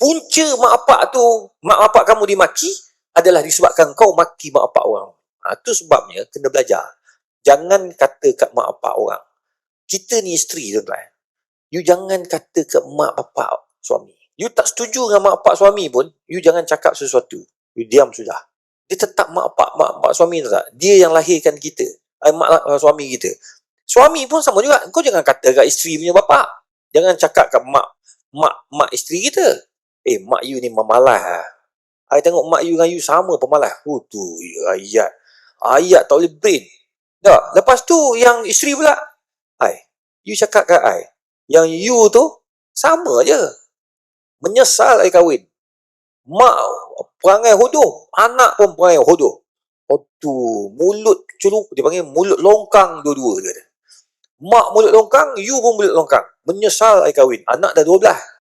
punca mak bapak tu, mak bapak kamu dimaki adalah disebabkan kau maki mak bapak orang. Ha, tu sebabnya kena belajar. Jangan kata kat mak bapak orang. Kita ni isteri tuan-tuan. You jangan kata kat mak bapak suami. You tak setuju dengan mak bapak suami pun, you jangan cakap sesuatu. You diam sudah. Dia tetap mak bapak, mak bapak suami tak? Dia yang lahirkan kita. Eh, mak uh, suami kita. Suami pun sama juga. Kau jangan kata kat isteri punya bapak. Jangan cakap kat mak mak mak isteri kita. Eh, mak you ni memalas lah. I tengok mak you dengan you sama pemalas. Oh tu ayat. Ayat tak boleh brain. Dah. Lepas tu yang isteri pula. Ai. You cakap kat I. Yang you tu sama je. Menyesal I kahwin. Mak perangai hodoh. Anak pun perangai hodoh. Oh tu. Mulut culuk. Dia panggil mulut longkang dua-dua dia. Mak mulut longkang. You pun mulut longkang. Menyesal I kahwin. Anak dah 12.